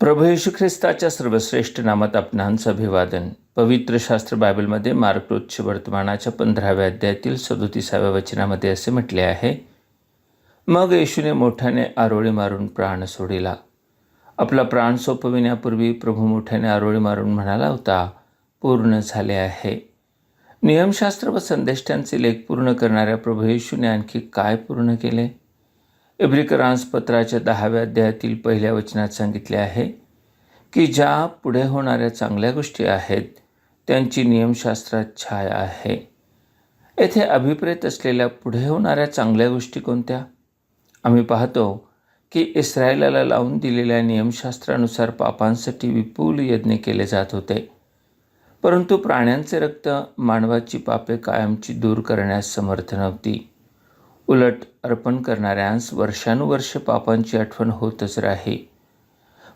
प्रभू येशू ख्रिस्ताच्या सर्वश्रेष्ठ नामात आपणांचं अभिवादन. पवित्र शास्त्र बायबलमध्ये मार्क्रोच्छ वर्तमानाच्या पंधराव्या अध्यायातील सदोतीसाव्या वचनामध्ये असे म्हटले आहे मग येशूने मोठ्याने आरोळी मारून प्राण सोडिला. आपला प्राण सोपविण्यापूर्वी प्रभू मोठ्याने आरोळी मारून म्हणाला होता पूर्ण झाले आहे. नियमशास्त्र व संदेष्टांचे लेख पूर्ण करणाऱ्या प्रभू येशूने आणखी काय पूर्ण केले? इब्रिकरांस पत्राच्या दहाव्या अध्यायातील पहिल्या वचनात सांगितले आहे की ज्या पुढे होणाऱ्या चांगल्या गोष्टी आहेत त्यांची नियमशास्त्रात छाया आहे. येथे अभिप्रेत असलेल्या पुढे होणाऱ्या चांगल्या गोष्टी कोणत्या? आम्ही पाहतो की इस्रायलाला लावून दिलेल्या नियमशास्त्रानुसार पापांसाठी विपुल यज्ञ केले जात होते. परंतु प्राण्यांचे रक्त मानवाची पापे कायमची दूर करण्यास समर्थ नव्हती. उलट अर्पण करणाऱ्यांस वर्षानुवर्ष पापांची आठवण होतच राहे.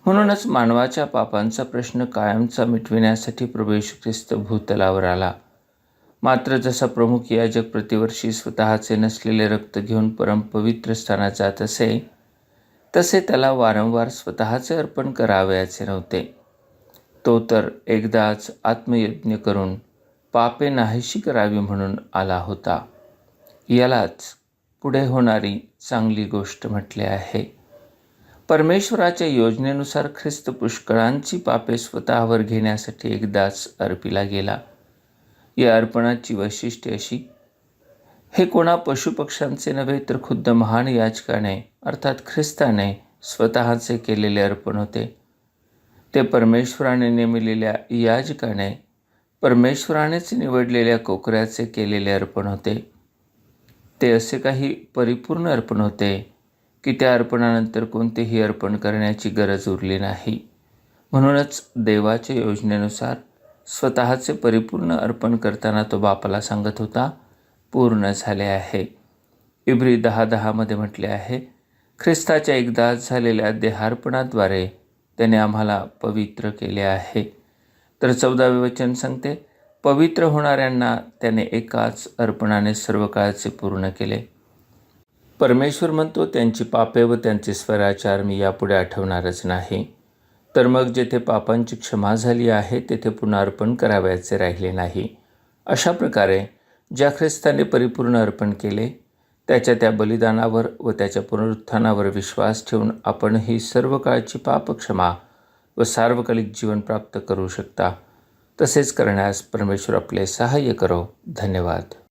म्हणूनच मानवाच्या पापांचा प्रश्न कायमचा मिटविण्यासाठी प्रवेश ख्रिस्त भूतलावर आला. मात्र जसा प्रमुख याजक प्रतिवर्षी स्वतःचे नसलेले रक्त घेऊन परमपवित्र स्थानात जात असे तसे त्याला वारंवार स्वतःचे अर्पण करावयाचे नव्हते. तो तर एकदाच आत्मयज्ञ करून पापे नाहीशी करावी म्हणून आला होता. यालाच पुढे होणारी चांगली गोष्ट म्हटले आहे. परमेश्वराच्या योजनेनुसार ख्रिस्त पुष्कळांची पापे स्वतःवर घेण्यासाठी एकदाच अर्पिला गेला. या अर्पणाची वैशिष्ट्ये अशी हे कोणा पशुपक्ष्यांचे नव्हे तर खुद्द महान याचकाने अर्थात ख्रिस्ताने स्वतःचे केलेले अर्पण होते. ते परमेश्वराने नेमलेल्या याजकाने परमेश्वरानेच निवडलेल्या कोकऱ्याचे केलेले अर्पण होते. ते असे काही परिपूर्ण अर्पण होते की त्या अर्पणानंतर कोणतेही अर्पण करण्याची गरज उरली नाही. म्हणूनच देवाच्या योजनेनुसार स्वतःचे परिपूर्ण अर्पण करताना तो बापाला सांगत होता पूर्ण झाले आहे. इब्री दहा दहामध्ये म्हटले आहे ख्रिस्ताच्या एकदा झालेल्या देहार्पणाद्वारे त्याने आम्हाला पवित्र केले आहे. तर चौदावे वचन सांगते पवित्र होणाऱ्यांना त्याने एकाच अर्पणाने सर्व काळचे पूर्ण केले. परमेश्वर म्हणतो त्यांची पापे व त्यांचे स्वराचार मी यापुढे आठवणारच नाही. तर मग जेथे पापांची क्षमा झाली आहे तेथे पुन्हा अर्पण करावयाचे राहिले नाही. अशा प्रकारे ज्या ख्रिस्ताने परिपूर्ण अर्पण केले त्याच्या त्या बलिदानावर व त्याच्या पुनरुत्थानावर विश्वास ठेवून आपणही सर्व काळची पापक्षमा व सार्वकालिक जीवन प्राप्त करू शकता. तसेच करण्यास परमेश्वर आपले सहाय्य करो. धन्यवाद.